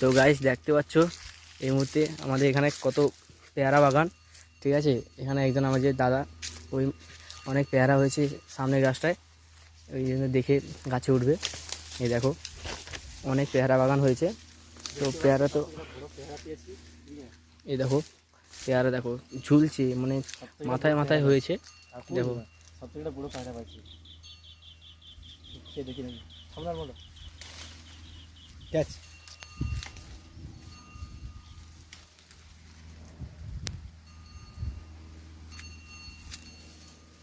তো গাইস দেখতে পাচ্ছ, এই মুহূর্তে আমাদের এখানে কত পেয়ারা বাগান, ঠিক আছে? এখানে একজন আমাদের দাদা, ওই অনেক পেয়ারা হয়েছে সামনের গাছটায় ওই জন্য দেখে গাছে উঠবে। এই দেখো, অনেক পেয়ারা বাগান হয়েছে। তো পেয়ারা তো, এই দেখো, পেয়ারা দেখো, ঝুলছে মানে মাথায় মাথায় হয়েছে। দেখো। পায়রা দেখি বলো।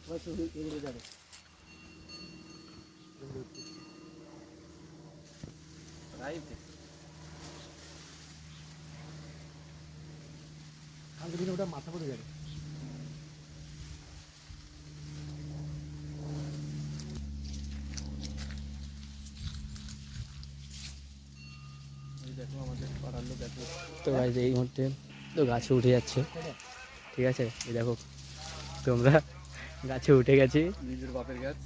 যাবে আমি ওটা মাথা পড়ে যাবে তো গাইজ এই মুহূর্তে তো গাছে উঠে যাচ্ছে। ঠিক আছে? এই দেখো, তোমরা গাছে উঠে গেছি। নিজের বাপের গাছ।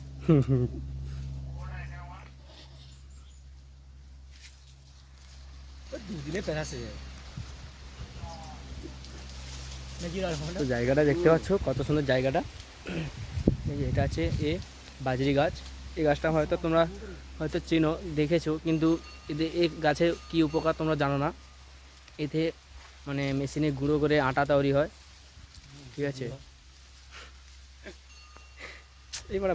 দুদিনে পেরাসে যায়। তো জায়গাটা দেখতে পাচ্ছ কত সুন্দর জায়গাটা। এই যে এটা আছে এ বাজরি গাছ। এই গাছটা হয়তো তোমরা হয়তো চিনো দেখেছ কিন্তু এতে এই গাছে কি উপকার তোমরা জানো না। এতে মানে মেশিনে গুঁড়ো করে আটা তৈরি হয়। ঠিক আছে? এইবার